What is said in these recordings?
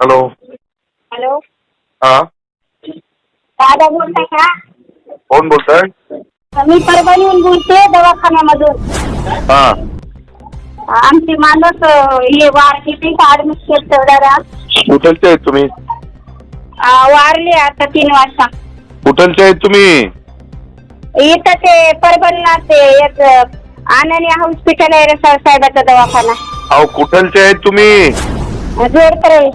Hello. Hello. हा. दादा बोलताय का? कोण बोलताय? मी परभणीहून बोलते दवाखान्यामधून. हा. आमची माणूस अं, हे वारली ऍडमिट केलं दादा कुठलचे आहेत तुम्ही? अं, वारली आता तीन वाजता. कुठलचे आहेत तुम्ही? इथं ते परभणीला ते एक आनंदी हॉस्पिटल आहे रे सर साहेबाचा दवाखाना. अहो कुठलचे आहेत तुम्ही? जोडकर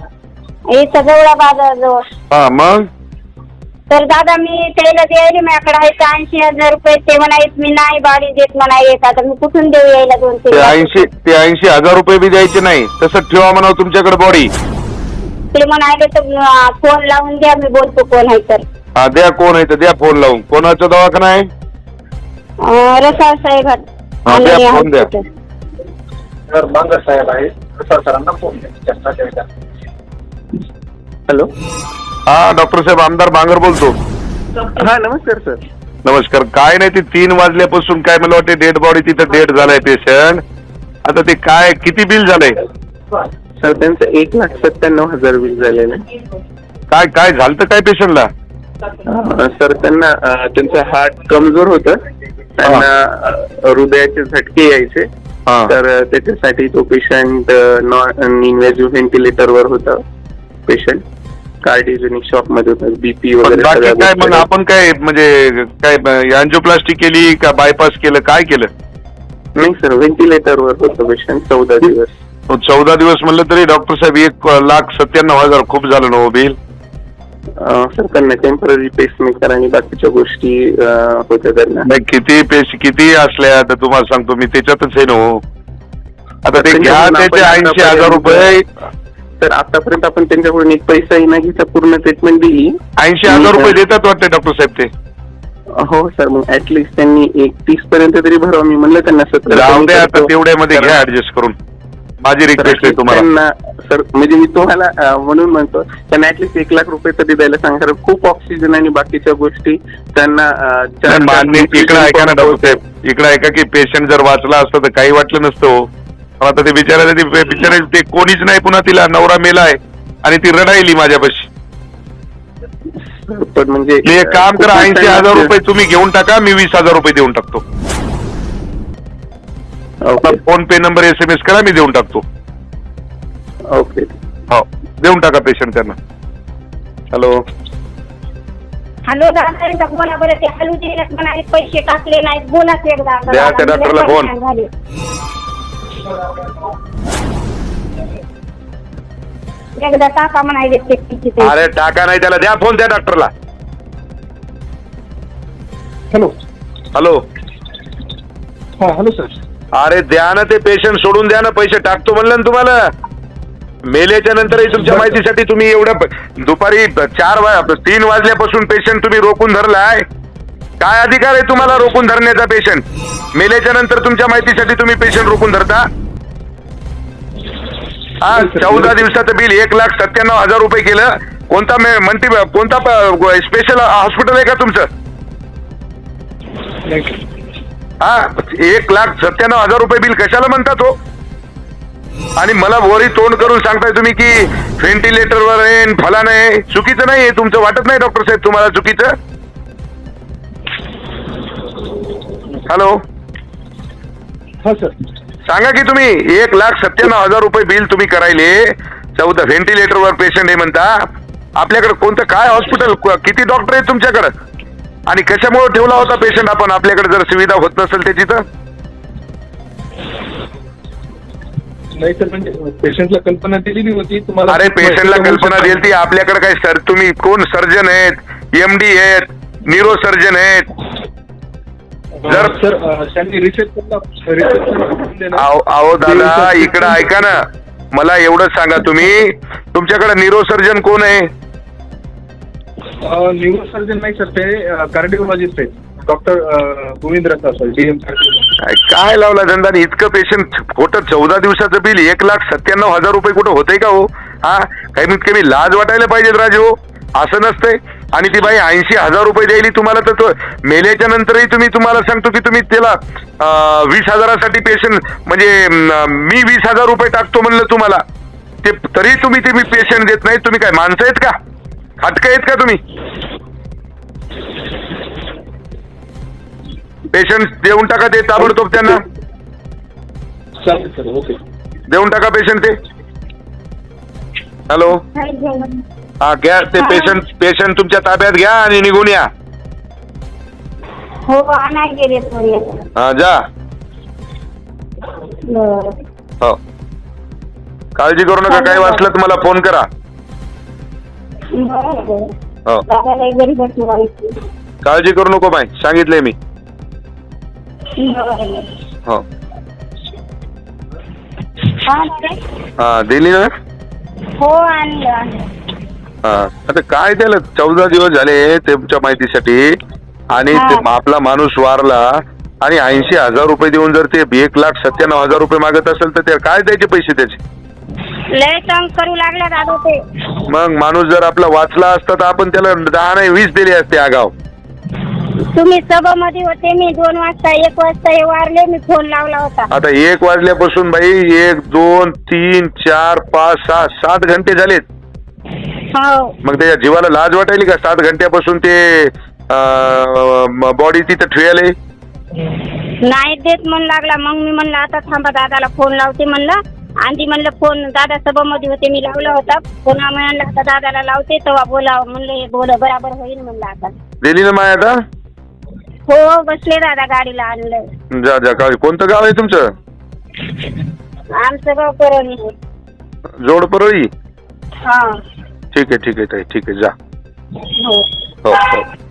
इथं जवळ बाजाराजवळ. हा मग? तर दादा मी त्याला द्यायला माझ्याकडे आहे ऐंशी हजार रुपये. ते म्हणायत मी नाही बाडी देत म्हणायत. आता मी कुठून देऊ यायला दोन ते ऐंशी ते ऐंशी हजार रुपये बी द्यायचे नाही. तसं ठेवा म्हणावं तुमच्याकडे बॉडी. ते म्हणाले तर अं, फोन लावून द्या मी बोलतो कोण आहे तर. हा द्या कोण आहे तर द्या फोन लावून. कोणाचा दवाखाना आहे? अं, रसाळ साहेब हा, द्या, फोन द्या. हॉस्पिटल. तर बांगर साहेब आहे सर सरांना फोन द्या. चर्चा हॅलो. हा डॉक्टर साहेब आमदार बांगर बोलतो. हा नमस्कार सर. नमस्कार. काय नाही ते तीन वाजल्यापासून काय मला वाटते डेड बॉडी तिथं डेड झालाय पेशंट आता ते काय किती बिल झालंय? सर त्यांचं एक लाख सत्त्याण्णव हजार बिल झालेलं आहे. काय काय झालं तर काय पेशंटला अं, सर त्यांना अं, त्यांचं हार्ट कमजोर होतं. त्यांना अं, हृदयाचे झटके यायचे. हा. तर अं, त्याच्यासाठी तो पेशंट नॉन इन्व्हेजिव्ह व्हेंटिलेटरवर होता. पेशंट कार्डिओजेनिक शॉकमध्ये होता बीपी पण वगैरे बाकी सगळ्या काय मग आपण काय म्हणजे काय अँजिओप्लास्टी केली का बायपास केलं काय केलं? नाही सर व्हेंटिलेटरवर होतं पेशंट चौदा दिवस. तो चौदा दिवस म्हणलं तरी डॉक्टर साहेब एक लाख सत्त्याण्णव हजार खूप झालं ना हो बिल? अं, सर त्यांना टेंपररी पेसमेकर आणि बाकीच्या गोष्टी अं, होत्या त्यांना. नाही किती पेश किती असल्या तर तुम्हाला सांगतो मी त्याच्यातच आहे ना हो. आता ते घ्या त्याचे ऐंशी हजार रुपये तर आतापर्यंत आपण त्यांच्याकडून एक पैसाही न घेता पूर्ण ट्रीटमेंट दिली. ऐंशी हजार रुपये देतात वाटते डॉक्टर साहेब ते. हो सर मग ऍटलिस्ट त्यांनी एक तीस पर्यंत तरी भरावं. मी म्हणलं त्यांना सत्तर द्या आता करतो. तेवढ्यामध्ये घ्या ऍडजस्ट करून. माझी रिक्वेस्ट आहे तुम्हाला. त्यांना सर म्हणजे मी तुम्हाला अं, म्हणून म्हणतो त्यांना ऍटलिस्ट एक लाख रुपये तरी द्यायला सांगा. कारण खूप ऑक्सिजन आणि बाकीच्या गोष्टी त्यांना अं, चार- नाही, मान्य चार- इकडे ऐका ना डॉक्टर साहेब. इकडे ऐका की पेशंट जर वाचला असतं तर काही वाटलं नसतं हो. पण आता ते बिचारायला ते बिचारे ते कोणीच नाही पुन्हा तिला नवरा मेलाय आणि ती रडायली माझ्यापाशी. पण म्हणजे मी एक काम करा ऐंशी हजार रुपये तुम्ही घेऊन टाका मी वीस हजार रुपये देऊन टाकतो. Okay. PhonePe number S M S करा मी देऊन टाकतो. ओके. हो देऊन टाका पेशंट त्यांना. हॅलो हॅलो दादा एकदा बोला बरं ते हॅलो दिलेत म्हणाले पैसे टाकले नाहीत बोलाच एकदा. आता द्या दादा, त्या मी लय डॉक्टरला फोन. एकदा टाका. अरे टाका नाही त्याला द्या फोन त्या डॉक्टरला हॅलो हॅलो हा हॅलो सर अरे द्या ना ते पेशंट सोडून द्या ना पैसे टाकतो म्हणलं ना तुम्हाला. मेल्याच्या नंतरही तुमच्या माहितीसाठी तुम्ही एवढं प- दुपारी चार वा तीन वाजल्यापासून पेशंट तुम्ही रोखून धरलाय. काय अधिकार आहे तुम्हाला रोखून धरण्याचा पेशंट मेल्याच्या नंतर तुमच्या माहितीसाठी तुम्ही पेशंट रोखून धरता? हा चौदा दिवसाचं बिल एक लाख सत्त्याण्णव हजार रुपये केलं. कोणता म्हणती कोणता स्पेशल हॉस्पिटल आहे का तुमचं? हा एक लाख सत्त्याण्णव हजार रुपये बिल कशाला म्हणता तो? आणि मला वरी तोंड करून सांगताय तुम्ही की व्हेंटिलेटरवर आहे फलान फला नाही चुकीचं नाही आहे तुमचं वाटत नाही डॉक्टर साहेब तुम्हाला चुकीचं? हॅलो हा सर सांगा की तुम्ही एक लाख सत्त्याण्णव हजार रुपये बिल तुम्ही करायले. चौदा व्हेंटिलेटरवर पेशंट आहे म्हणता. आपल्याकडे कोणतं काय हॉस्पिटल किती डॉक्टर आहेत तुमच्याकडं? आणि कशामुळे ठेवला होता पेशंट आपण? आपल्याकडे जर सुविधा होत नसेल त्याची तर? नाही सर म्हणजे पेशंटला कल्पना दिलेली होती. तुम्हाला अरे पेशंटला कल्पना देईल ती आपल्याकडे काय सर तुम्ही कोण सर्जन आहेत? एमडी आहेत न्यूरो सर्जन आहेत. जर- सर त्यांनी रिसेप्शन अहो दादा इकडं ऐका ना. मला एवढंच सांगा तुम्ही. तुमच्याकडे न्यूरो सर्जन कोण आहे? न्यूरो सर्जन नाही सर ते कार्डिओलॉजिस्ट आहेत. Doctor Govind Rasa sir DM काय लावला धंदा? इतकं पेशंट खोटं चौदा दिवसाचं बिल एक लाख सत्त्याण्णव हजार रुपये कुठं होतंय का हो? हा कमीत कमी लाज वाटायला पाहिजेत राजू. हो असं नसतंय. आणि ती बाई ऐंशी हजार रुपये द्यायली तुम्हाला तर तो मेल्याच्या नंतरही तुम्ही तुम्हाला सांगतो की तुम्ही त्याला वीस हजारासाठी पेशंट म्हणजे मी वीस हजार रुपये टाकतो म्हणलं तुम्हाला. ते तरी तुम्ही ते पेशंट देत नाही. तुम्ही काय माणसं आहेत का? हटक आहेत का तुम्ही? पेशंट देऊन टाका ते ताबडतोब त्यांना. चालेल सर ओके. देऊन टाका पेशंट ते. हॅलो हा घ्या ते. पेशंट पेशंट तुमच्या ताब्यात घ्या आणि निघून या. हो नाही गेले पोरी हा जा. बरं. हो. काळजी करू नका काही वाचलं तर मला फोन करा. बरं बरं. हो. दादाला एक घरी बसून राहायची काळजी करू नको बाई सांगितलंय मी. बरं हो. हा हा दिली ना? हो आणलं आणलं. आता काय त्याला चौदा दिवस झाले तुमच्या माहितीसाठी? आणि हा. ते आपला माणूस वारला आणि ऐंशी हजार रुपये देऊन जर ते एक लाख सत्त्याण्णव हजार रुपये मागत असेल तर ते काय द्यायचे पैसे त्याचे? लय तंग करू लागला दादा ते. मग माणूस जर आपला वाचला असता तर आपण त्याला दहा नाही वीस दिले असते आगाव. तुम्ही सभामध्ये होते मी दोन वाजता एक वाजता हे वारले मी फोन लावला होता. आता एक वाजल्यापासून बाई एक दोन तीन चार पाच सहा सात घंटे झालेत. हो. मग त्याच्या जीवाला लाज वाटायली का? सात घंट्यापासून ते बॉडी तिथं ठेवले नाही देत म्हणू लागला. मग मी म्हणलं आता थांबा दादाला फोन लावते म्हणलं. आधी म्हणलं फोन दादा सभामध्ये होते मी लावला होता. पुन्हा म्हणलं आता दादाला लावते तेव्हा बोलाव. म्हणलं हे बोल बराबर होईल म्हणलं आता. दिली ना माय आता? हो बसले दादा गाडीला आणलं जा जा काय कोणतं गाव आहे तुमचं? आमचं गाव परळी. जोड परळी? हा. ठीक आहे ठीक आहे ताई ठीक आहे जा. हो. हो हो.